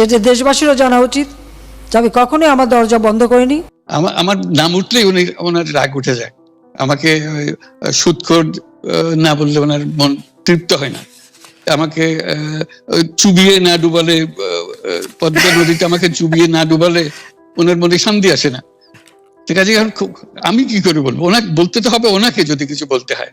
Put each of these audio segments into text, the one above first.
যেটা দেশবাসীরও জানা উচিত যে আমি কখনোই আমার দরজা বন্ধ করিনি। আমার আমার নাম উঠলেই উনি ওনার রাগ উঠে যায়। আমাকে আহ, না বললে ওনার মন তৃপ্ত হয় না। আমাকে চুবিয়ে না ডুবালে পদ্মা নদীতে আমাকে চুবিয়ে না ডুবালে ওনার মনে শান্তি আসে না। ঠিক আছে আমি কি করে বলব? ওনাকে বলতে তো হবে ওনাকে যদি কিছু বলতে হয়।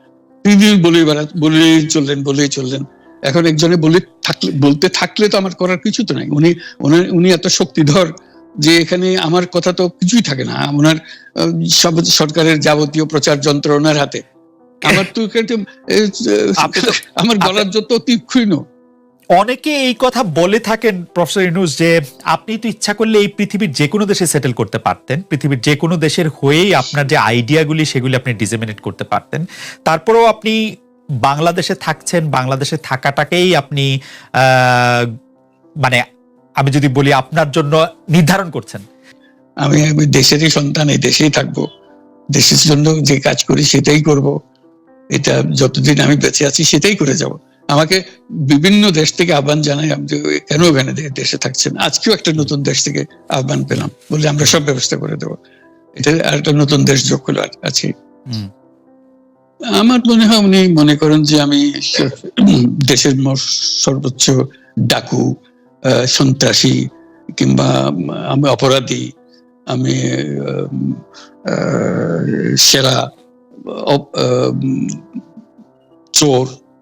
তিনি বলেই বেড়া বলেই চললেন বলেই চললেন। এখন একজনে বলে থাকলে বলতে থাকলে তো আমার করার কিছু তো নাই। উনি উনি এত শক্তিধর যে এখানে আমার কথা তো কিছুই থাকে না। ওনার সব সরকারের যাবতীয় প্রচার যন্ত্র ওনার হাতে। আমার তো- আমার গলার যত তীক্ষ্ণ। অনেকে এই কথা বলে থাকেন, প্রফেসর ইউনুস, যে আপনি তো ইচ্ছা করলে এই পৃথিবীর যে কোনো দেশে সেটেল করতে পারতেন। পৃথিবীর যে কোনো দেশের হয়েই আপনার যে আইডিয়াগুলি সেগুলি আপনি ডিসেমিনেট করতে পারতেন। তারপরেও আপনি বাংলাদেশে থাকছেন, বাংলাদেশে থাকাটাকেই আপনি মানে আমি যদি বলি আপনার জন্য নির্ধারণ করছেন। আমি আমি দেশেরই সন্তান, এই দেশেই থাকব। দেশের জন্য যে কাজ করি সেটাই করব। এটা যতদিন আমি বেঁচে আছি সেটাই করে যাব। আমাকে বিভিন্ন দেশ থেকে আহ্বান জানাই আমি কেন ওখানে দেশে থাকছেন? আজকেও একটা নতুন দেশ থেকে আহ্বান পেলাম বলে আমরা সব ব্যবস্থা করে দেবো। এটা আর একটা নতুন দেশ যোগ হলো আছে আমার মনে হয় উনি মনে করেন যে আমি দেশের সর্বোচ্চ ডাকু সন্ত্রাসী কিংবা আমি অপরাধী আমি সেরা চোর